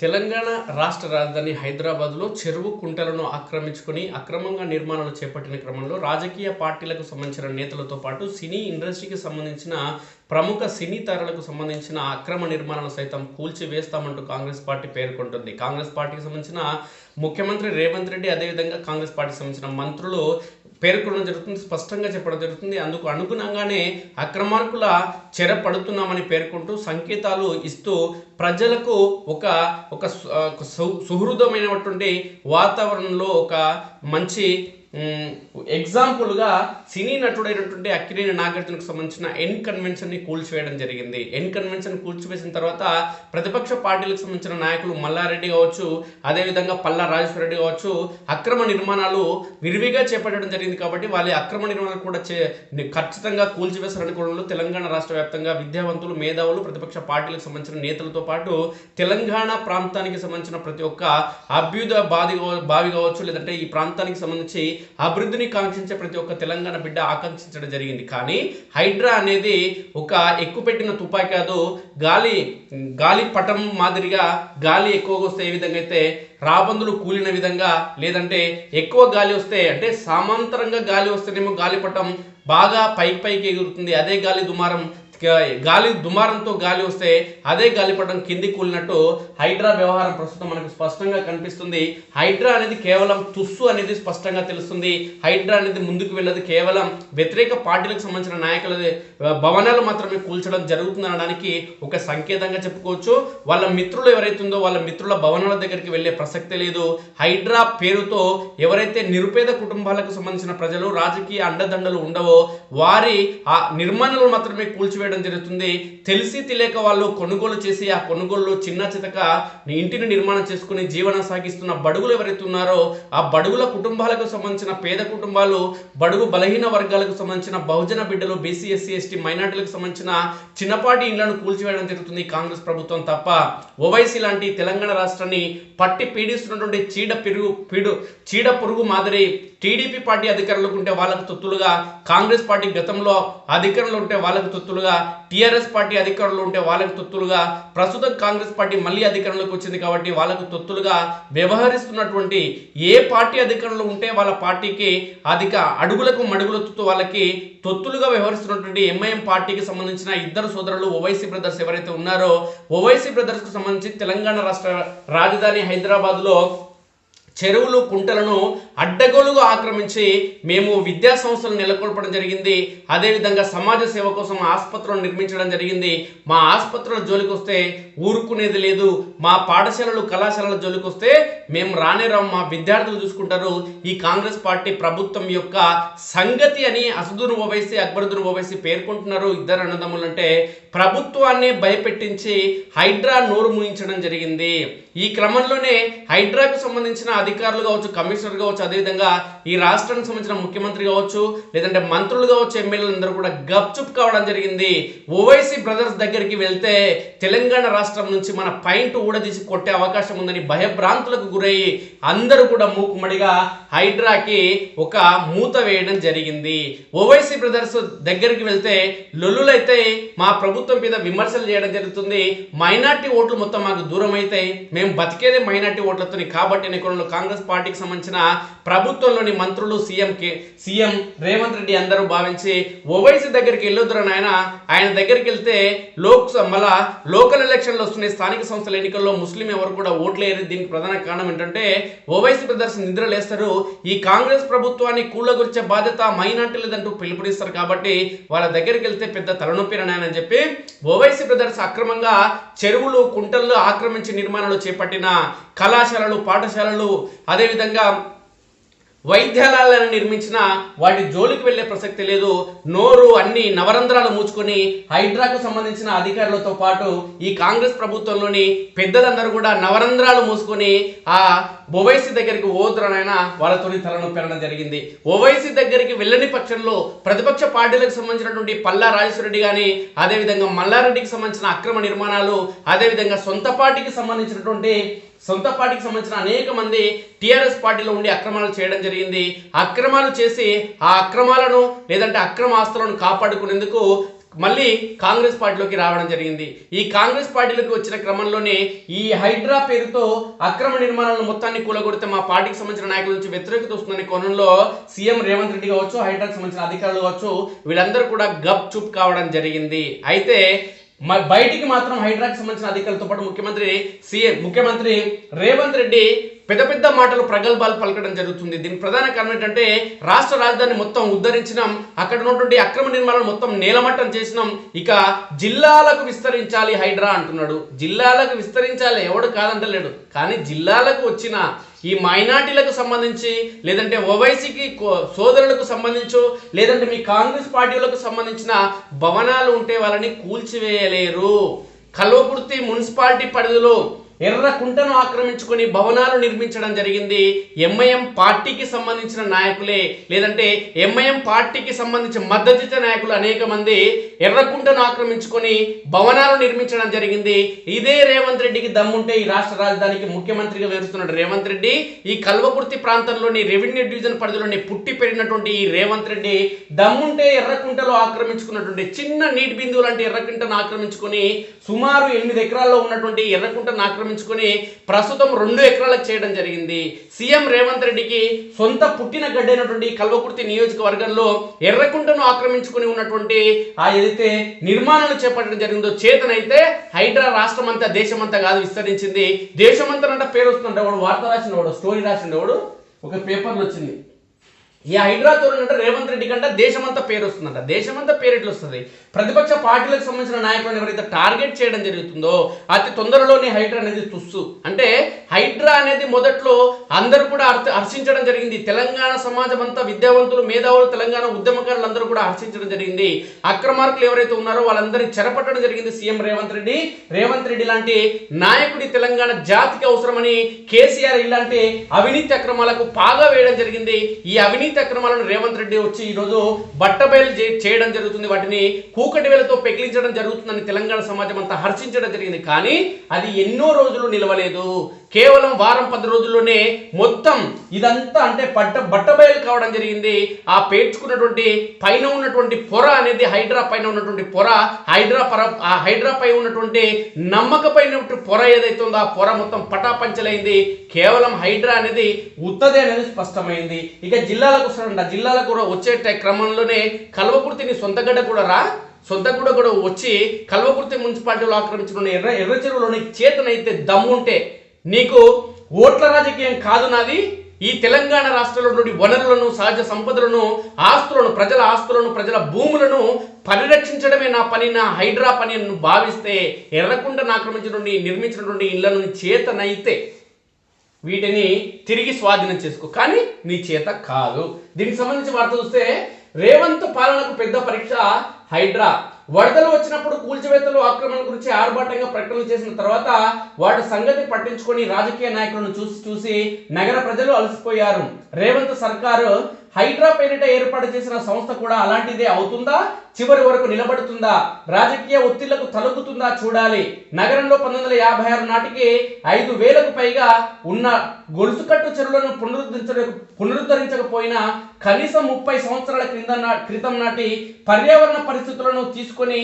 తెలంగాణ రాష్ట్ర రాజధాని హైదరాబాద్లో చెరువు కుంటలను ఆక్రమించుకొని అక్రమంగా నిర్మాణాలు చేపట్టిన క్రమంలో రాజకీయ పార్టీలకు సంబంధించిన నేతలతో పాటు సినీ ఇండస్ట్రీకి సంబంధించిన ప్రముఖ సినీ తారలకు సంబంధించిన అక్రమ నిర్మాణాలు సైతం కూల్చివేస్తామంటూ కాంగ్రెస్ పార్టీ పేర్కొంటుంది. కాంగ్రెస్ పార్టీకి సంబంధించిన ముఖ్యమంత్రి రేవంత్ రెడ్డి అదేవిధంగా కాంగ్రెస్ పార్టీకి సంబంధించిన మంత్రులు పేర్కొనడం జరుగుతుంది స్పష్టంగా చెప్పడం జరుగుతుంది. అందుకు అనుగుణంగానే అక్రమార్కుల చెర పడుతున్నామని పేర్కొంటూ సంకేతాలు ఇస్తూ ప్రజలకు ఒక ఒక సు- సు- సుహృదమైనటువంటి వాతావరణంలో ఒక మంచి ఎగ్జాంపుల్గా సినీ నటుడైనటువంటి అక్కినేని నాగార్జునకు సంబంధించిన ఎన్ కన్వెన్షన్ని కూల్చివేయడం జరిగింది. ఎన్ కన్వెన్షన్ కూల్చివేసిన తర్వాత ప్రతిపక్ష పార్టీలకు సంబంధించిన నాయకులు మల్లారెడ్డి కావచ్చు అదేవిధంగా పల్లా రాజేశ్వర రెడ్డి కావచ్చు అక్రమ నిర్మాణాలు విరివిగా చేపట్టడం జరిగింది కాబట్టి వాళ్ళ అక్రమ నిర్మాణాలు కూడా చే ఖచ్చితంగా కూల్చివేశారనుకోవడంలో తెలంగాణ రాష్ట్ర వ్యాప్తంగా విద్యావంతులు మేధావులు ప్రతిపక్ష పార్టీలకు సంబంధించిన నేతలతో పాటు తెలంగాణ ప్రాంతానికి సంబంధించిన ప్రతి ఒక్క అభ్యుద బాధి బావి కావచ్చు లేదంటే ఈ ప్రాంతానికి సంబంధించి అభివృద్ధిని కాంక్షించే ప్రతి ఒక్క తెలంగాణ బిడ్డ ఆకాంక్షించడం జరిగింది. కానీ హైడ్రా అనేది ఒక ఎక్కుపెట్టిన తుపాకీ కాదు. గాలి గాలి పటం మాదిరిగా గాలి ఎక్కువగా వస్తే ఏ విధంగా అయితే రాబందులు కూలిన విధంగా లేదంటే ఎక్కువ గాలి వస్తే అంటే సమాంతరంగా గాలి వస్తేనేమో గాలిపటం బాగా పైకి పైకి ఎగురుతుంది. అదే గాలి దుమారం గాలి దుమారంతో గాలి వస్తే అదే గాలిపటం కింది కూలినట్టు హైడ్రా వ్యవహారం ప్రస్తుతం మనకు స్పష్టంగా కనిపిస్తుంది. హైడ్రా అనేది కేవలం తుస్సు అనేది స్పష్టంగా తెలుస్తుంది. హైడ్రా అనేది ముందుకు వెళ్ళదు. కేవలం వ్యతిరేక పార్టీలకు సంబంధించిన నాయకుల భవనాలు మాత్రమే కూల్చడం జరుగుతుంది అనడానికి ఒక సంకేతంగా చెప్పుకోవచ్చు. వాళ్ళ మిత్రులు ఎవరైతే ఉందో వాళ్ళ మిత్రుల భవనాల దగ్గరికి వెళ్ళే ప్రసక్తే లేదు. హైడ్రా పేరుతో ఎవరైతే నిరుపేద కుటుంబాలకు సంబంధించిన ప్రజలు రాజకీయ అండదండలు ఉండవో వారి ఆ నిర్మాణాలు మాత్రమే కూల్చివేయడం జరుగుతుంది. తెలిసి తెలియక వాళ్ళు కొనుగోలు చేసి ఆ కొనుగోలు చిన్న చితక ఇంటిని నిర్మాణం చేసుకుని జీవనం సాగిస్తున్న బడుగులు ఎవరైతే ఉన్నారో ఆ బడుగుల కుటుంబాలకు సంబంధించిన పేద కుటుంబాలు బడుగు బలహీన వర్గాలకు సంబంధించిన బహుజన బిడ్డలు బీసీ ఎస్సీ ఎస్టీ మైనార్టీలకు సంబంధించిన చిన్నపాటి ఇండ్లను కూల్చివేయడం జరుగుతుంది కాంగ్రెస్ ప్రభుత్వం తప్ప. ఓవైసీ లాంటి తెలంగాణ రాష్ట్రాన్ని పట్టి పీడిస్తున్నటువంటి చీడ పెరుగు పీడు చీడ పురుగు మాదిరి టీడీపీ పార్టీ అధికారంలోకి ఉంటే వాళ్ళకు తొత్తులుగా కాంగ్రెస్ పార్టీ గతంలో అధికారంలో ఉంటే వాళ్ళకు తొత్తులుగా టీఆర్ఎస్ పార్టీ అధికారంలో ఉంటే వాళ్ళకు తొత్తులుగా ప్రస్తుతం కాంగ్రెస్ పార్టీ మళ్ళీ అధికారంలోకి వచ్చింది కాబట్టి వాళ్ళకు తొత్తులుగా వ్యవహరిస్తున్నటువంటి ఏ పార్టీ అధికారంలో ఉంటే వాళ్ళ పార్టీకి అధిక అడుగులకు మడుగులతో వాళ్ళకి తొత్తులుగా వ్యవహరిస్తున్నటువంటి ఎంఐఎం పార్టీకి సంబంధించిన ఇద్దరు సోదరులు ఓవైసీ బ్రదర్స్ ఎవరైతే ఉన్నారో ఓవైసీ బ్రదర్స్కు సంబంధించి తెలంగాణ రాష్ట్ర రాజధాని హైదరాబాద్లో చెరువులు కుంటలను అడ్డగోలుగా ఆక్రమించి మేము విద్యా సంస్థలు నెలకొల్పడం జరిగింది. అదేవిధంగా సమాజ సేవ కోసం ఆసుపత్రులను నిర్మించడం జరిగింది. మా ఆసుపత్రుల జోలికి వస్తే ఊరుకునేది లేదు. మా పాఠశాలలు కళాశాలల జోలికి వస్తే మేము రానే రాము. మా విద్యార్థులు చూసుకుంటారు. ఈ కాంగ్రెస్ పార్టీ ప్రభుత్వం యొక్క సంగతి అని అసదును ఓవైసీ అక్బరుద్దీన్ ఓవైసీ పేర్కొంటున్నారు ఇద్దరు అన్నదమ్ములు అంటే ప్రభుత్వాన్ని భయపెట్టించి హైడ్రా నోరు ముయించడం జరిగింది. ఈ క్రమంలోనే హైడ్రాకు సంబంధించిన అధికారులు కావచ్చు కమిషనర్ కావచ్చు అదేవిధంగా ఈ రాష్ట్రానికి సంబంధించిన ముఖ్యమంత్రి కావచ్చు లేదంటే మంత్రులు కావచ్చు ఎమ్మెల్యేలందరూ కూడా గప్చుప్ కావడం జరిగింది. ఓవైసీ బ్రదర్స్ దగ్గరికి వెళ్తే తెలంగాణ రాష్ట్రం నుంచి మన పైంట్ ఊడదీసి కొట్టే అవకాశం ఉందని భయభ్రాంతులకు గురయ్యి అందరూ కూడా మూకుమడిగా హైడ్రాకి ఒక మూత వేయడం జరిగింది. ఓవైసీ బ్రదర్స్ దగ్గరికి వెళ్తే లొల్లులైతే మా ప్రభుత్వం మీద విమర్శలు చేయడం జరుగుతుంది. మైనార్టీ ఓట్లు మొత్తం మాకు దూరం అయితే మేము బతికేదే మైనార్టీ ఓట్లతో కాబట్టి ఎన్నికలలో కాంగ్రెస్ పార్టీకి సంబంధించిన ప్రభుత్వంలోని మంత్రులు CM K CM Revanth Reddy అందరూ భావించి ఓవైసీ దగ్గరికి వెళ్ళొద్దురు ఆయన ఆయన దగ్గరికి వెళ్తే లోక్ మళ్ళా లోకల్ ఎలక్షన్లు వస్తున్నాయి. స్థానిక సంస్థల ఎన్నికల్లో ముస్లిం ఎవరు కూడా ఓట్లు దీనికి ప్రధాన కారణం ఏంటంటే ఓవైసీ బ్రదర్స్ నిద్రలేస్తారు ఈ కాంగ్రెస్ ప్రభుత్వాన్ని కూలగొచ్చే బాధ్యత మైనార్టీలదంటూ పిలుపునిస్తారు కాబట్టి వాళ్ళ దగ్గరికి వెళ్తే పెద్ద తలనొప్పి అని చెప్పి ఓవైసీ బ్రదర్స్ అక్రమంగా చెరువులు కుంటలు ఆక్రమించి నిర్మాణాలు చేపట్టిన కళాశాలలు పాఠశాలలు అదేవిధంగా వైద్యాలయాలను నిర్మించిన వాటి జోలికి వెళ్ళే ప్రసక్తి లేదు. నోరు అన్ని నవరంధ్రాలు మూచుకొని హైడ్రాకు సంబంధించిన అధికారులతో పాటు ఈ కాంగ్రెస్ ప్రభుత్వంలోని పెద్దలందరూ కూడా నవరంధ్రాలు మూసుకొని ఆ ఓవైసీ దగ్గరికి ఓదురనైనా వాళ్ళతోని తలను అనడం జరిగింది. ఓవైసీ దగ్గరికి వెళ్ళని పక్షంలో ప్రతిపక్ష పార్టీలకు సంబంధించినటువంటి పల్లా రాజేశ్వరరెడ్డి కానీ అదేవిధంగా మల్లారెడ్డికి సంబంధించిన అక్రమ నిర్మాణాలు అదేవిధంగా సొంత పార్టీకి సంబంధించినటువంటి సొంత పార్టీకి సంబంధించిన అనేక మంది టీఆర్ఎస్ పార్టీలో ఉండి అక్రమాలు చేయడం జరిగింది. అక్రమాలు చేసి ఆ అక్రమాలను లేదంటే అక్రమ ఆస్తులను కాపాడుకునేందుకు మళ్ళీ కాంగ్రెస్ పార్టీలోకి రావడం జరిగింది. ఈ కాంగ్రెస్ పార్టీలోకి వచ్చిన క్రమంలోనే ఈ హైడ్రా పేరుతో అక్రమ నిర్మాణాలను మొత్తాన్ని కూలగొడితే మా పార్టీకి సంబంధించిన నాయకుల నుంచి వ్యతిరేకత వస్తుందనే కోణంలో సీఎం రేవంత్ రెడ్డి కావచ్చు హైడ్రాకి సంబంధించిన అధికారులు కావచ్చు వీళ్ళందరూ కూడా గప్ చూప్ కావడం జరిగింది. అయితే బయటికి మాత్రం హైడ్రాకి సంబంధించిన అధికారులతో పాటు ముఖ్యమంత్రి సీఎం ముఖ్యమంత్రి రేవంత్ రెడ్డి పెద్ద పెద్ద మాటలు ప్రగల్భాలు పలకడం జరుగుతుంది. దీనికి ప్రధాన కారణం ఏంటంటే రాష్ట్ర రాజధాని మొత్తం ఉద్ధరించినాం. అక్కడ ఉన్నటువంటి అక్రమ నిర్మాణాలు మొత్తం నేలమట్టం చేసినాం. ఇక జిల్లాలకు విస్తరించాలి హైడ్రా అంటున్నాడు. జిల్లాలకు విస్తరించాలి ఎవడు కాదంటలేడు. కానీ జిల్లాలకు వచ్చిన ఈ మైనార్టీలకు సంబంధించి లేదంటే ఓవైసీకి సోదరులకు సంబంధించు లేదంటే మీ కాంగ్రెస్ పార్టీలకు సంబంధించిన భవనాలు ఉంటే వాళ్ళని కూల్చివేయలేరు. కల్వకుర్తి మున్సిపాలిటీ పరిధిలో ఎర్రకుంటను ఆక్రమించుకొని భవనాలు నిర్మించడం జరిగింది. ఎంఐఎం పార్టీకి సంబంధించిన నాయకులే లేదంటే ఎంఐఎం పార్టీకి సంబంధించిన మద్దతిత నాయకులు అనేక మంది ఎర్రకుంటను ఆక్రమించుకొని భవనాలు నిర్మించడం జరిగింది. ఇదే రేవంత్ రెడ్డికి దమ్ముంటే ఈ రాష్ట్ర రాజధానికి ముఖ్యమంత్రిగా వేరుస్తున్నాడు రేవంత్ రెడ్డి. ఈ కల్వకుర్తి ప్రాంతంలోని రెవెన్యూ డివిజన్ పరిధిలోని పుట్టి పెరిగినటువంటి ఈ రేవంత్ రెడ్డి దమ్ముంటే ఎర్రకుంటలో ఆక్రమించుకున్నటువంటి చిన్న నీటి బిందువు లాంటి ఎర్రకుంటను ఆక్రమించుకొని సుమారు ఎనిమిది ఎకరాల్లో ఉన్నటువంటి ఎర్రకుంటను ఆక్రమించుకొని ప్రస్తుతం రెండు ఎకరాలకు చేయడం జరిగింది. సీఎం రేవంత్ రెడ్డికి సొంత పుట్టిన గడ్డైనటువంటి కల్వకుర్తి నియోజకవర్గంలో ఎర్రకుంటను ఆక్రమించుకొని ఉన్నటువంటి ఆ ఏదైతే నిర్మాణాలు చేపట్టడం జరిగిందో చేతనైతే హైడ్రా రాష్ట్రం అంతా దేశమంతా కాదు విస్తరించింది. దేశమంతా అంటే పేరు వస్తుందంటే వాడు వార్త రాసిన వాడు స్టోరీ రాసిన వాడు. ఒక పేపర్లో వచ్చింది. ఈ హైడ్రా అంటే రేవంత్ రెడ్డి కంటే దేశమంతా పేరు వస్తుందంట. దేశమంతా పేరు ఎట్లా వస్తుంది? ప్రతిపక్ష పార్టీలకు సంబంధించిన నాయకులను ఎవరైతే టార్గెట్ చేయడం జరుగుతుందో అతి తొందరలోనే హైడ్రా అనేది తుస్సు. అంటే హైడ్రా అనేది మొదట్లో అందరూ కూడా హర్షించడం జరిగింది. తెలంగాణ సమాజం అంతా విద్యావంతులు మేధావులు తెలంగాణ ఉద్యమకారులు అందరూ కూడా హర్షించడం జరిగింది. అక్రమార్కులు ఎవరైతే ఉన్నారో వాళ్ళందరినీ చెరపట్టడం జరిగింది సీఎం రేవంత్ రెడ్డి. రేవంత్ రెడ్డి లాంటి నాయకుడి తెలంగాణ జాతికి అవసరమని కేసీఆర్ ఇలాంటి అవినీతి అక్రమాలకు పాగా వేయడం జరిగింది. ఈ అవినీతి అక్రమాలను రేవంత్ రెడ్డి వచ్చి ఈరోజు బట్టబయలు చేయడం జరుగుతుంది. వాటిని కూకటి వేలతో పెకిలించడం జరుగుతుందని తెలంగాణ సమాజం అంతా హర్షించడం జరిగింది. కానీ అది ఎన్నో రోజులు నిలవలేదు. కేవలం వారం పది రోజుల్లోనే మొత్తం ఇదంతా అంటే పట్ట బట్టబయలు కావడం జరిగింది. ఆ పేర్చుకున్నటువంటి పైన ఉన్నటువంటి పొర అనేది హైడ్రా పైన ఉన్నటువంటి పొర హైడ్రా పర ఆ హైడ్రా పై ఉన్నటువంటి నమ్మకపైన పొర ఏదైతే ఉందో ఆ పొర మొత్తం పటాపంచలైంది. కేవలం హైడ్రా అనేది ఉత్తదే అనేది స్పష్టమైంది. ఇక జిల్లాలకు వస్తారంట జిల్లాలకు కూడా వచ్చే క్రమంలోనే కల్వకుర్తిని సొంతగడ్డ కూడా రా. సొంతగూడ కూడా వచ్చి కల్వకుర్తి మున్సిపాలిటీలో ఆక్రమించిన ఎర్ర ఎర్ర చెరువులోని చేతనైతే దమ్ముంటే నీకు ఓట్ల రాజకీయం కాదు నాది. ఈ తెలంగాణ రాష్ట్రంలో నుండి వనరులను సహజ సంపదలను ఆస్తులను ప్రజల ఆస్తులను ప్రజల భూములను పరిరక్షించడమే నా పని నా హైడ్రా పని అని నువ్వు భావిస్తే ఎర్రకుంటను ఆక్రమించినటువంటి నిర్మించినటువంటి ఇళ్ళను చేతనైతే వీటిని తిరిగి స్వాధీనం చేసుకో. కానీ నీ చేత కాదు. దీనికి సంబంధించి వార్త చూస్తే రేవంత్ పాలనకు పెద్ద పరీక్ష హైడ్రా. వరదలు వచ్చినప్పుడు కూల్చివేతలు ఆక్రమణ గురించి ఆర్భాటంగా ప్రకటనలు చేసిన తర్వాత వాటి సంగతి పట్టించుకొని రాజకీయ నాయకులను చూసి చూసి నగర ప్రజలు అలసిపోయారు. రేవంత్ సర్కారు హైడ్రా పేరిట ఏర్పాటు చేసిన సంస్థ కూడా అలాంటిదే అవుతుందా? చివరి వరకు నిలబడుతుందా? రాజకీయ ఒత్తిళ్ళకు తలొగ్గుతుందా చూడాలి. నగరంలో పంతొమ్మిది వందల యాభై ఆరు నాటికి ఐదు వేలకు పైగా ఉన్న గొలుసుకట్టు చెరువులను పునరుద్ధరించ పునరుద్ధరించకపోయినా కనీసం ముప్పై సంవత్సరాల క్రింద క్రితం నాటి పర్యావరణ పరిస్థితులను తీసుకు తీసుకొని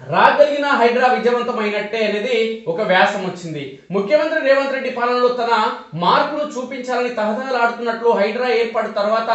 రాగలిగిన హైడ్రా విజయవంతమైనట్టే అనేది ఒక వ్యాసం వచ్చింది. ముఖ్యమంత్రి రేవంత్ రెడ్డి పాలనలో తన మార్పును చూపించాలని తహతహలాడుతున్నట్లు హైడ్రా ఏర్పాటు తర్వాత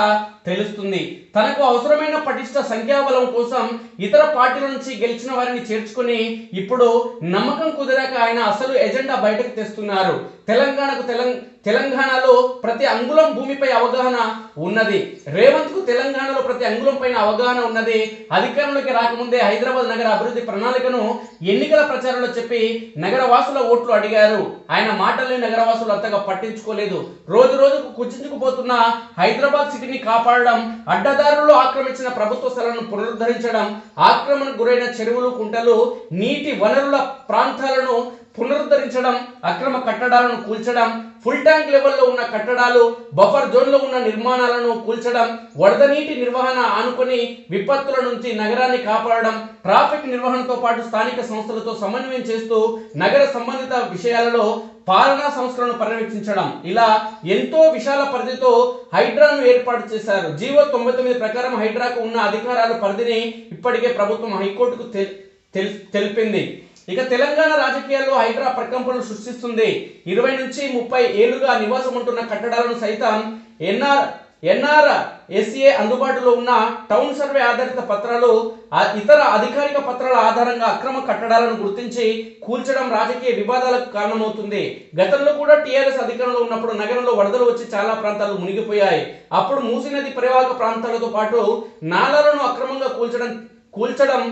తెలుస్తుంది. తనకు అవసరమైన పటిష్ట సంఖ్యాబలం కోసం ఇతర పార్టీల నుంచి గెలిచిన వారిని చేర్చుకొని ఇప్పుడు నమ్మకం కుదిరాక ఆయన అసలు ఎజెండా బయటకు తెస్తున్నారు. తెలంగాణకు తెలంగాణ తెలంగాణలో ప్రతి అంగుళం భూమిపై అవగాహన ఉన్నది. రేవంత్కు తెలంగాణలో ప్రతి అంగుళం పైన అవగాహన ఉన్నది. అధికారంలోకి రాకముందే హైదరాబాద్ నగర అభివృద్ధి ప్రణాళికను ఎన్నికల ప్రచారంలో చెప్పి నగరవాసుల ఓట్లు అడిగారు. ఆయన మాటల్ని నగరవాసులు అంతగా పట్టించుకోలేదు. రోజు రోజుకు కుచించుకుపోతున్న హైదరాబాద్ సిటీని కాపాడడం అడ్డదారుల్లో ఆక్రమించిన ప్రభుత్వ స్థలాలను పునరుద్ధరించడం ఆక్రమణకు గురైన చెరువులు కుంటలు నీటి వనరుల ప్రాంతాలను పునరుద్ధరించడం అక్రమ కట్టడాలను కూల్చడం ఫుల్ ట్యాంక్ లెవెల్లో ఉన్న కట్టడాలు బఫర్ జోన్లో ఉన్న నిర్మాణాలను కూల్చడం వరద నీటి నిర్వహణ ఆనుకొని విపత్తుల నుంచి నగరాన్ని కాపాడడం ట్రాఫిక్ నిర్వహణతో పాటు స్థానిక సంస్థలతో సమన్వయం చేస్తూ నగర సంబంధిత విషయాలలో పాలనా సంస్థలను పర్యవేక్షించడం. ఇలా ఎంతో విశాల పరిధితో హైడ్రాను ఏర్పాటు చేశారు. జీవో తొంభై తొమ్మిది ప్రకారం హైడ్రాకు ఉన్న అధికారాల పరిధిని ఇప్పటికే ప్రభుత్వం హైకోర్టుకు తెల్- తెలిపింది. ఇక తెలంగాణ రాజకీయాల్లో హైడ్రా ప్రకంపనలు సృష్టిస్తుంది. ఇరవై నుంచి ముప్పై ఏళ్ళుగా నివాసం ఉంటున్న కట్టడాలను సైతం ఎన్ఆర్ ఎన్ఆర్ ఎస్ఏ అందుబాటులో ఉన్న టౌన్ సర్వే ఆధారిత పత్రాలు ఇతర అధికారిక పత్రాల ఆధారంగా అక్రమ కట్టడాలను గుర్తించి కూల్చడం రాజకీయ వివాదాలకు కారణమవుతుంది. గతంలో కూడా టీఆర్ఎస్ అధికారంలో ఉన్నప్పుడు నగరంలో వరదలు వచ్చి చాలా ప్రాంతాలు మునిగిపోయాయి. అప్పుడు మూసీ నది పరివాహక ప్రాంతాలతో పాటు నాలాలను అక్రమంగా కూల్చడం కూల్చడం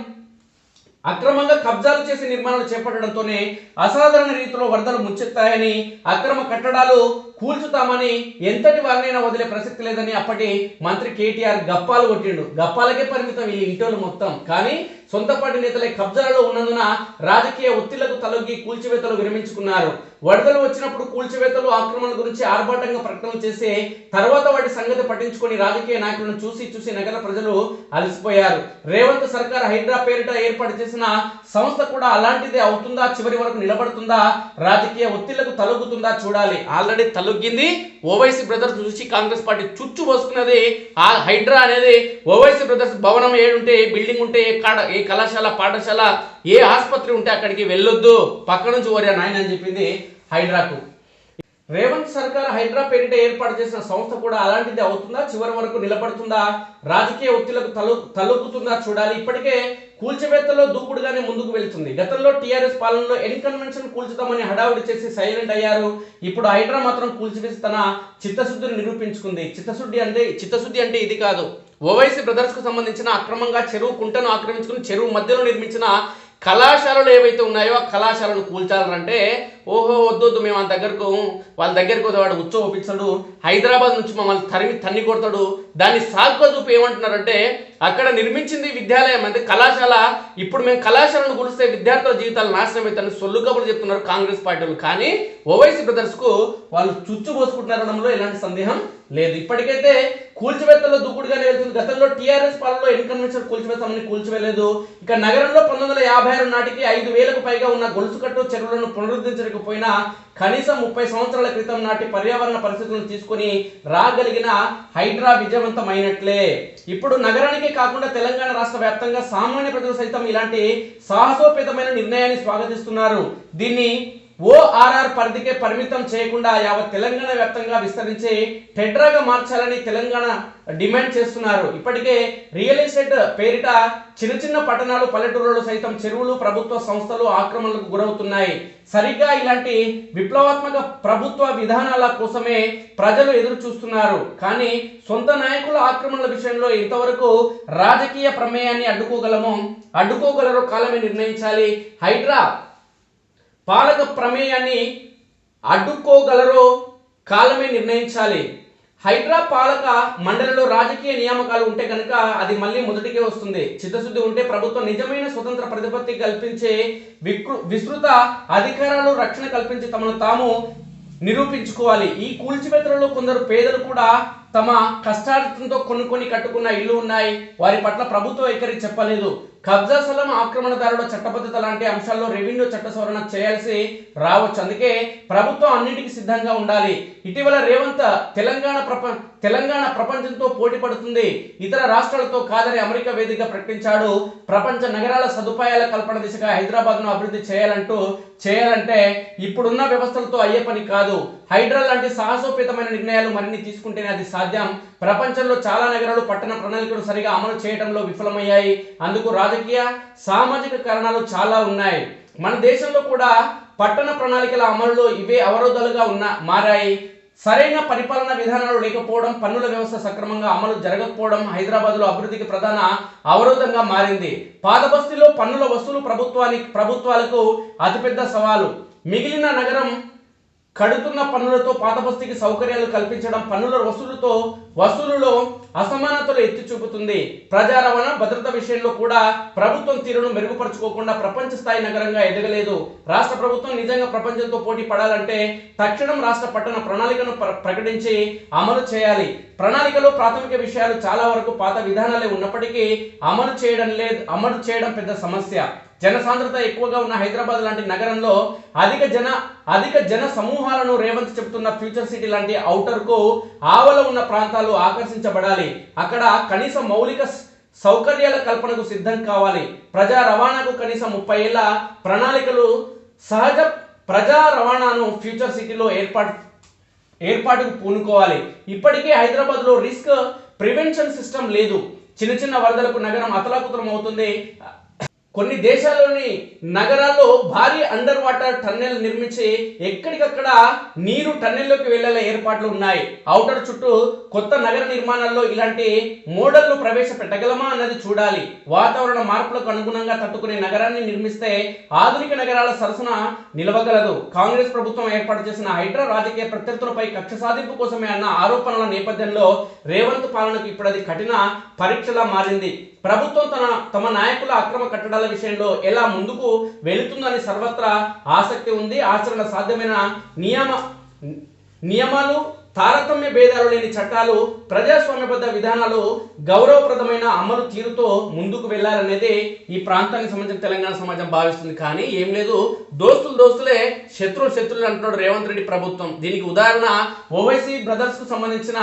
అక్రమంగా కబ్జాలు చేసి నిర్మాణాలు చేపట్టడంతోనే అసాధారణ రీతిలో వరదలు ముచ్చెత్తాయని అక్రమ కట్టడాలు కూల్చుతామని ఎంతటి వారినైనా వదిలే ప్రసక్తి లేదని అప్పటి మంత్రి కేటీఆర్ గప్పాలు కొట్టిండు. గప్పాలకే పరిమితం ఈ ఇంటోళ్ళు మొత్తం. కానీ సొంత పార్టీ నేతలే కబ్జాలలో ఉన్నందున రాజకీయ ఒత్తిళ్ళకు తలొగ్గి కూల్చివేతలు విరమించుకున్నారు. వరదలు వచ్చినప్పుడు కూల్చివేతలు ఆక్రమణ గురించి ఆర్భాటంగా ప్రకటనలు చేసి తర్వాత వాటి సంగతి పట్టించుకొని రాజకీయ నాయకులను చూసి చూసి నగర ప్రజలు అలసిపోయారు. రేవంత్ సర్కార్ హైడ్రా పేరిట ఏర్పాటు చేసిన సంస్థ కూడా అలాంటిదే అవుతుందా చివరి వరకు నిలబడుతుందా రాజకీయ ఒత్తిళ్ళకు తలొగ్గుతుందా చూడాలి. ఆల్రెడీ తలొగ్గింది. ఓవైసీ బ్రదర్స్ చూసి కాంగ్రెస్ పార్టీ చుచ్చు పోసుకున్నది ఆ హైడ్రా అనేది ఓవైసీ బ్రదర్స్ భవనం ఏడుంటే బిల్డింగ్ ఉంటే కాడ ఏ కళాశాల పాఠశాల ఏ ఆసుపత్రి ఉంటే అక్కడికి వెళ్ళొద్దు. పక్క నుంచి ఓరియా నాయన అని చెప్పింది హైడ్రాకు. రేవంత్ సర్కార్ హైడ్రా పేరిట ఏర్పాటు చేసిన సంస్థ కూడా అలాంటిది అవుతుందా? చివరి వరకు నిలబడుతుందా? రాజకీయ ఒత్తిళ్ళకు తలు తలుపుతుందా చూడాలి. ఇప్పటికే కూల్చివేత్తలో దూకుడుగానే ముందుకు వెళ్తుంది. గతంలో టీఆర్ఎస్ పాలనలో ఎన్ కన్వెన్షన్ కూల్చుతామని హడావుడి చేసి సైలెంట్ అయ్యారు. ఇప్పుడు హైడ్రా మాత్రం కూల్చివేసి తన చిత్తశుద్ధిని నిరూపించుకుంది. చిత్తశుద్ధి అంటే చిత్తశుద్ధి అంటే ఇది కాదు. ఓవైసీ బ్రదర్స్కు సంబంధించిన అక్రమంగా చెరువు కుంటను ఆక్రమించుకుని చెరువు మధ్యలో నిర్మించిన కళాశాలలు ఏవైతే ఉన్నాయో ఆ కళాశాలను కూల్చాలంటే ఓహో వద్దొద్దు మేము వాళ్ళ దగ్గరకు వాళ్ళ దగ్గరకు వాడు ఉత్సవం ఒప్పించాడు. హైదరాబాద్ నుంచి మమ్మల్ని తరిమి తన్ని కొడతాడు. దాన్ని సాగుగా చూపు ఏమంటున్నారంటే అక్కడ నిర్మించింది విద్యాలయం అంటే కళాశాల. ఇప్పుడు మేము కళాశాలను కూలిస్తే విద్యార్థుల జీవితాలు నాశనం అవుతాయని సొల్లు కబుర్లు చెప్తున్నారు కాంగ్రెస్ పార్టీలు కానీ ఓవైసీ బ్రదర్స్కు వాళ్ళు చుచ్చు పోసుకుంటున్నారనడంలో ఎలాంటి సందేహం లేదు. ఇప్పటికైతే కూల్చివేతల్లో దుక్కుడుగానే వెళ్తుంది. గతంలో టీఆర్ఎస్ పాలనలో ఎన్ కన్వెన్షన్ కూల్చివేస్తామని కూల్చివేయలేదు. ఇక నగరంలో పంతొమ్మిది వందల యాభై ఆరు నాటికి ఐదు వేలకు పైగా ఉన్న గొలుసుకట్టు చెరువులను చేయలేకపోయినా కనీసం ముప్పై సంవత్సరాల క్రితం నాటి పర్యావరణ పరిస్థితులను తీసుకొని రాగలిగిన హైడ్రా విజయవంతమైనట్లే. ఇప్పుడు నగరానికే కాకుండా తెలంగాణ రాష్ట్ర వ్యాప్తంగా సామాన్య ప్రజలు సైతం ఇలాంటి సాహసోపేతమైన నిర్ణయాన్ని స్వాగతిస్తున్నారు. దీన్ని ఓఆర్ఆర్ పరిధికే పరిమితం చేయకుండా యావత్ తెలంగాణ వ్యాప్తంగా విస్తరించి టెడ్రాగా మార్చాలని తెలంగాణ డిమాండ్ చేస్తున్నారు. ఇప్పటికే రియల్ ఎస్టేట్ పేరిట చిన్న చిన్న పట్టణాలు పల్లెటూరులో సైతం చెరువులు ప్రభుత్వ సంస్థలు ఆక్రమణలకు గురవుతున్నాయి. సరిగ్గా ఇలాంటి విప్లవాత్మక ప్రభుత్వ విధానాల కోసమే ప్రజలు ఎదురు చూస్తున్నారు కానీ సొంత నాయకుల ఆక్రమణల విషయంలో ఇంతవరకు రాజకీయ ప్రమేయాన్ని అడ్డుకోగలమో అడ్డుకోగలరో కాలమే నిర్ణయించాలి. హైడ్రా పాలక ప్రమేయాన్ని అడ్డుకోగలరో కాలమే నిర్ణయించాలి. హైడ్రా పాలక మండలిలో రాజకీయ నియామకాలు ఉంటే కనుక అది మళ్ళీ మొదటికే వస్తుంది. చిత్తశుద్ధి ఉంటే ప్రభుత్వం నిజమైన స్వతంత్ర ప్రతిపత్తి కల్పించే వికృ విస్తృత అధికారాలు రక్షణ కల్పించి తమను తాము నిరూపించుకోవాలి. ఈ కూల్చివేతలలో కొందరు పేదలు కూడా తమ కష్టార్జితంతో కొనుక్కొని కట్టుకున్న ఇల్లు ఉన్నాయి. వారి పట్ల ప్రభుత్వం ఎక్కడికి చెప్పలేదు. కబ్జా స్థలం ఆక్రమణదారుల చట్టబద్ధత లాంటి అంశాల్లో రెవెన్యూ చట్ట సవరణ చేయాల్సి రావచ్చు. అందుకే ప్రభుత్వం అన్నింటికి సిద్ధంగా ఉండాలి. ఇటీవల రేవంత్ తెలంగాణ ప్రప తెలంగాణ ప్రపంచంతో పోటీ పడుతుంది. ఇతర రాష్ట్రాలతో కాదని అమెరికా వేదిక ప్రకటించాడు. ప్రపంచ నగరాల సదుపాయాల కల్పన దిశగా హైదరాబాద్ను అభివృద్ధి చేయాలంటూ చేయాలంటే ఇప్పుడున్న వ్యవస్థలతో అయ్యే పని కాదు. హైడ్రా లాంటి సాహసోపేతమైన నిర్ణయాలు మరిన్ని తీసుకుంటేనే అది సాధ్యం. ప్రపంచంలో చాలా నగరాలు పట్టణ ప్రణాళికలు సరిగా అమలు చేయడంలో విఫలమయ్యాయి. అందుకు రాజకీయ సామాజిక కారణాలు చాలా ఉన్నాయి. మన దేశంలో కూడా పట్టణ ప్రణాళికల అమలులో ఇవే అవరోధాలుగా ఉన్న మారాయి. సరైన పరిపాలన విధానాలు లేకపోవడం పన్నుల వ్యవస్థ సక్రమంగా అమలు జరగకపోవడం హైదరాబాద్లో అభివృద్ధికి ప్రధాన అవరోధంగా మారింది. పాదబస్తీలో పన్నుల వసూలు ప్రభుత్వానికి ప్రభుత్వాలకు అతిపెద్ద సవాలు. మిగిలిన నగరం కడుతున్న పన్నులతో పాత బస్తీకి సౌకర్యాలు కల్పించడం పన్నుల వసూలుతో వసూలులో అసమానతలు ఎత్తి చూపుతుంది. ప్రజా రవాణా భద్రత విషయంలో కూడా ప్రభుత్వం తీరును మెరుగుపరుచుకోకుండా ప్రపంచ స్థాయి నగరంగా ఎదగలేదు. రాష్ట్ర ప్రభుత్వం నిజంగా ప్రపంచంతో పోటీ పడాలంటే తక్షణం రాష్ట్ర పట్టణ ప్రణాళికను ప్ర- ప్రకటించి అమలు చేయాలి. ప్రణాళికలో ప్రాథమిక విషయాలు చాలా వరకు పాత విధానాలే ఉన్నప్పటికీ అమలు చేయడం లేదు అమలు చేయడం పెద్ద సమస్య. జనసాంద్రత ఎక్కువగా ఉన్న హైదరాబాద్ లాంటి నగరంలో అధిక జన అధిక జన సమూహాలను రేవంత్ చెబుతున్న ఫ్యూచర్ సిటీ లాంటి ఔటర్కు ఆవల ఉన్న ప్రాంతాలు ఆకర్షించబడాలి. అక్కడ కనీస మౌలిక సౌకర్యాల కల్పనకు సిద్ధం కావాలి. ప్రజా రవాణాకు కనీసం ముప్పై ఏళ్ళ ప్రణాళికలు సహజ ప్రజా రవాణాను ఫ్యూచర్ సిటీలో ఏర్పాటు ఏర్పాటుకు పూనుకోవాలి. ఇప్పటికే హైదరాబాద్లో రిస్క్ ప్రివెన్షన్ సిస్టమ్ లేదు. చిన్న చిన్న వరదలకు నగరం అతలాకుతలం అవుతుంది కొన్ని దేశాల్లోని నగరాల్లో భారీ అండర్ వాటర్ టన్నెల్ నిర్మించి ఎక్కడికక్కడ నీరు టన్నెల్లోకి వెళ్ళేలా ఏర్పాట్లు ఉన్నాయి. ఔటర్ చుట్టూ కొత్త నగర నిర్మాణాల్లో ఇలాంటి మోడళ్ళు ప్రవేశపెట్టగలమా అన్నది చూడాలి. వాతావరణ మార్పులకు అనుగుణంగా తట్టుకునే నగరాన్ని నిర్మిస్తే ఆధునిక నగరాల సరసన నిలవగలదు. కాంగ్రెస్ ప్రభుత్వం ఏర్పాటు చేసిన హైడ్రా రాజకీయ ప్రత్యర్థులపై కక్ష సాధింపు కోసమే అన్న ఆరోపణల నేపథ్యంలో రేవంత్ పాలనకు ఇప్పుడు అది కఠిన పరీక్షలా మారింది. ప్రభుత్వం తన తమ నాయకుల అక్రమ కట్టడాల విషయంలో ఎలా ముందుకు వెళుతుందని సర్వత్రా ఆసక్తి ఉంది. ఆచరణ సాధ్యమైన నియమ నియమాలు తారతమ్య భేదాలు లేని చట్టాలు ప్రజాస్వామ్యబద్ధ విధానాలు గౌరవప్రదమైన అమలు తీరుతో ముందుకు వెళ్ళాలనేది ఈ ప్రాంతానికి సంబంధించిన తెలంగాణ సమాజం భావిస్తుంది. కానీ ఏం లేదు. దోస్తులు దోస్తులే శత్రులు శత్రులు అంటున్నాడు రేవంత్ రెడ్డి ప్రభుత్వం. దీనికి ఉదాహరణ ఓవైసీ బ్రదర్స్కు సంబంధించిన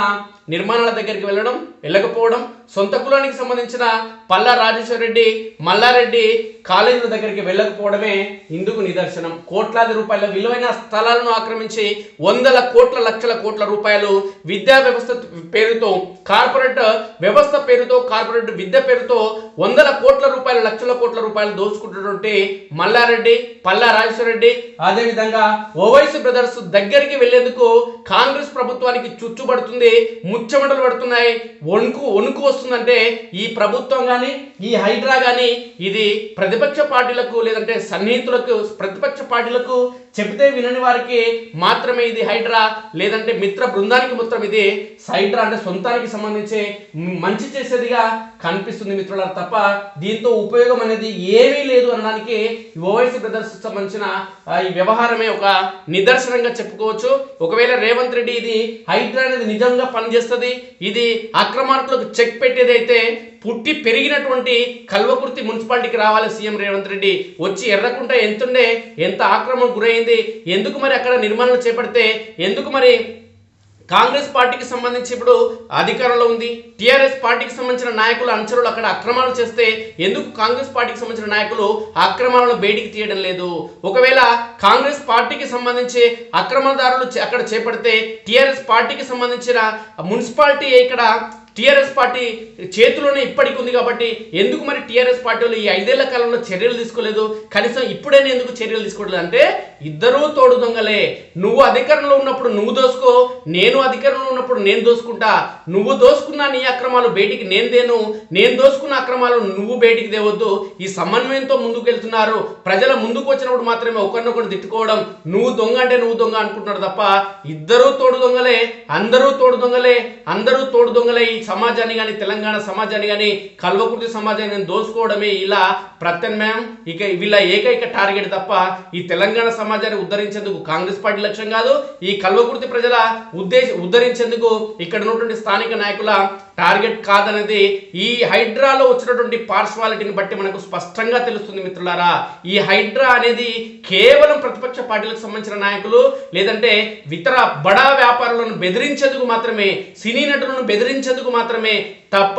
నిర్మాణాల దగ్గరికి వెళ్ళడం వెళ్ళకపోవడం సొంత కులానికి సంబంధించిన పల్లా రాజేశ్వర రెడ్డి మల్లారెడ్డి కాలేజీల దగ్గరికి వెళ్ళకపోవడమే ఇందుకు నిదర్శనం. కోట్లాది రూపాయల విలువైన స్థలాలను ఆక్రమించి వందల కోట్ల లక్షల కోట్ల రూపాయలు విద్యా వ్యవస్థ పేరుతో కార్పొరేట్ వ్యవస్థ పేరుతో కార్పొరేట్ విద్య పేరుతో వందల కోట్ల రూపాయలు లక్షల కోట్ల రూపాయలు దోచుకుంటున్నటువంటి మల్లారెడ్డి పల్లా రాజేశ్వర రెడ్డి అదేవిధంగా ఓవైసీ బ్రదర్స్ దగ్గరికి వెళ్ళేందుకు కాంగ్రెస్ ప్రభుత్వానికి చుచ్చుబడుతుంది ముచ్చమటలు పడుతున్నాయి వణుకు వణుకు వస్తుందంటే ఈ ప్రభుత్వం కానీ ఈ హైడ్రా కానీ ఇది ప్రతిపక్ష పార్టీలకు లేదంటే సన్నిహితులకు ప్రతిపక్ష పార్టీలకు చెబితే వినని వారికి మాత్రమే ఇది హైడ్రా లేదంటే మిత్ర బృందానికి మొత్తం ఇది హైడ్రా అంటే సొంతానికి సంబంధించి మంచి చేసేదిగా కనిపిస్తుంది మిత్రుల తప్ప దీంతో ఉపయోగం అనేది ఏమీ లేదు అనడానికి ఓవైసీ బ్రదర్స్ సంబంధించిన ఈ వ్యవహారమే ఒక నిదర్శనంగా చెప్పుకోవచ్చు. ఒకవేళ రేవంత్ రెడ్డి ఇది హైడ్రా అనేది నిజంగా పనిచేస్తుంది ఇది అక్రమార్కులకు చెక్ పెట్టేదైతే పుట్టి పెరిగినటువంటి కల్వకుర్తి మున్సిపాలిటీకి రావాలి సీఎం రేవంత్ రెడ్డి. వచ్చి ఎర్రకుంట ఎంతుండే ఎంత ఆక్రమణ గురైంది ఎందుకు మరి అక్కడ నిర్మాణాలు చేపడితే ఎందుకు మరి కాంగ్రెస్ పార్టీకి సంబంధించి ఇప్పుడు అధికారంలో ఉంది. టిఆర్ఎస్ పార్టీకి సంబంధించిన నాయకులు అనుచరులు అక్కడ అక్రమాలు చేస్తే ఎందుకు కాంగ్రెస్ పార్టీకి సంబంధించిన నాయకులు అక్రమాలను బయటికి తీయడం లేదు? ఒకవేళ కాంగ్రెస్ పార్టీకి సంబంధించి అక్రమదారులు అక్కడ చేపడితే టిఆర్ఎస్ పార్టీకి సంబంధించిన మున్సిపాలిటీ ఇక్కడ టీఆర్ఎస్ పార్టీ చేతిలోనే ఇప్పటికి ఉంది కాబట్టి ఎందుకు మరి టీఆర్ఎస్ పార్టీలు ఈ ఐదేళ్ళ కాలంలో చర్యలు తీసుకోలేదు? కనీసం ఇప్పుడైనా ఎందుకు చర్యలు తీసుకోవట్లేదు? అంటే ఇద్దరూ తోడు దొంగలే. నువ్వు అధికారంలో ఉన్నప్పుడు నువ్వు దోసుకో నేను అధికారంలో ఉన్నప్పుడు నేను దోసుకుంటా. నువ్వు దోసుకున్న నీ అక్రమాలు బయటికి నేను దేను నేను దోసుకున్న అక్రమాలు నువ్వు బయటికి దేవద్దు. ఈ సమన్వయంతో ముందుకు వెళ్తున్నారు ప్రజల ముందుకు వచ్చినప్పుడు మాత్రమే ఒకరినొకరు తిట్టుకోవడం నువ్వు దొంగ అంటే నువ్వు దొంగ అనుకుంటున్నారు తప్ప ఇద్దరూ తోడు దొంగలే అందరూ తోడు దొంగలే అందరూ తోడు దొంగలే. ఈ సమాజాన్ని కానీ తెలంగాణ సమాజాన్ని కానీ కల్వకుర్తి సమాజాన్ని కానీ దోచుకోవడమే ఇలా ప్రత్యామ్నాయం. ఇక వీళ్ళ ఏకైక టార్గెట్ తప్ప ఈ తెలంగాణ సమాజాన్ని ఉద్ధరించేందుకు కాంగ్రెస్ పార్టీ లక్ష్యం కాదు. ఈ కల్వకుర్తి ప్రజల ఉద్దేశ ఉద్ధరించేందుకు ఇక్కడ ఉన్నటువంటి స్థానిక నాయకుల టార్గెట్ కాదనేది ఈ హైడ్రాలో వచ్చినటువంటి పార్శ్వాలిటీని బట్టి మనకు స్పష్టంగా తెలుస్తుంది మిత్రులారా. ఈ హైడ్రా అనేది కేవలం ప్రతిపక్ష పార్టీలకు సంబంధించిన నాయకులు లేదంటే ఇతర బడా వ్యాపారులను బెదిరించేందుకు మాత్రమే సినీ నటులను బెదిరించేందుకు మాత్రమే తప్ప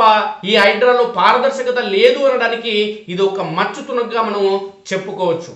ఈ హైడ్రాలో పారదర్శకత లేదు అనడానికి ఇది ఒక మచ్చు తునగ్గా మనం చెప్పుకోవచ్చు.